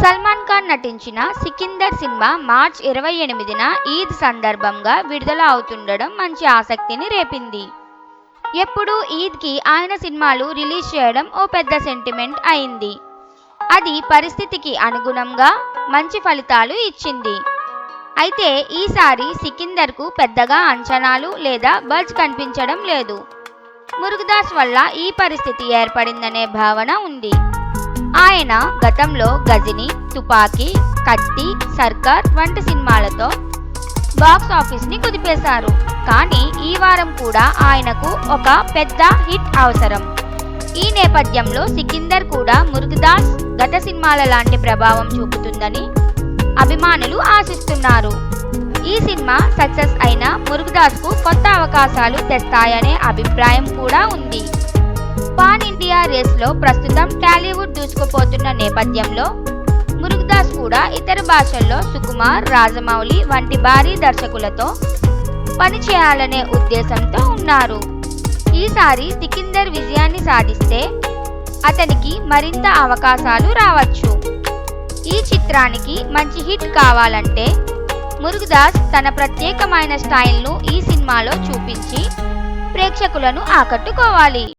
సల్మాన్ ఖాన్ నటించిన Sikandar cinema March ఇరవై ఎనిమిదిన ఈద్ సందర్భంగా విడుదల అవుతుండడం మంచి ఆసక్తిని రేపింది. ఎప్పుడు ఈద్కి ఆయన సినిమాలు రిలీజ్ చేయడం ఓ పెద్ద సెంటిమెంట్ అయింది. అది పరిస్థితికి అనుగుణంగా మంచి ఫలితాలు ఇచ్చింది. అయితే ఈసారి సికిందర్కు పెద్దగా అంచనాలు లేదా బజ్ కనిపించడం లేదు. మురుగదాస్ వల్ల ఈ పరిస్థితి ఏర్పడిందనే భావన ఉంది. ఆయన గతంలో గజిని తుపాకీ కత్తి సర్కార్ వంటి సినిమాలతో బాక్స్ ఆఫీస్ని కుదిపేశారు. కానీ ఈ వారం కూడా ఆయనకు ఒక పెద్ద హిట్ అవసరం. ఈ నేపథ్యంలో సికిందర్ కూడా మురుగదాస్ గత సినిమాల లాంటి ప్రభావం చూపుతుందని అభిమానులు ఆశిస్తున్నారు. ఈ సినిమా సక్సెస్ అయిన మురుగదాస్కు కొత్త అవకాశాలు తెస్తాయనే అభిప్రాయం కూడా ఉంది. పాన్ ఇండియా రేస్లో ప్రస్తుతం టాలీవుడ్ దూసుకుపోతున్న నేపథ్యంలో మురుగదాస్ కూడా ఇతర భాషల్లో సుకుమార్ రాజమౌళి వంటి భారీ దర్శకులతో పనిచేయాలనే ఉద్దేశంతో ఉన్నారు. ఈసారి సికిందర్ విజయాన్ని సాధిస్తే అతనికి మరింత అవకాశాలు రావచ్చు. ఈ చిత్రానికి మంచి హిట్ కావాలంటే మురుగదాస్ తన ప్రత్యేకమైన స్టైల్ను ఈ సినిమాలో చూపించి ప్రేక్షకులను ఆకట్టుకోవాలి.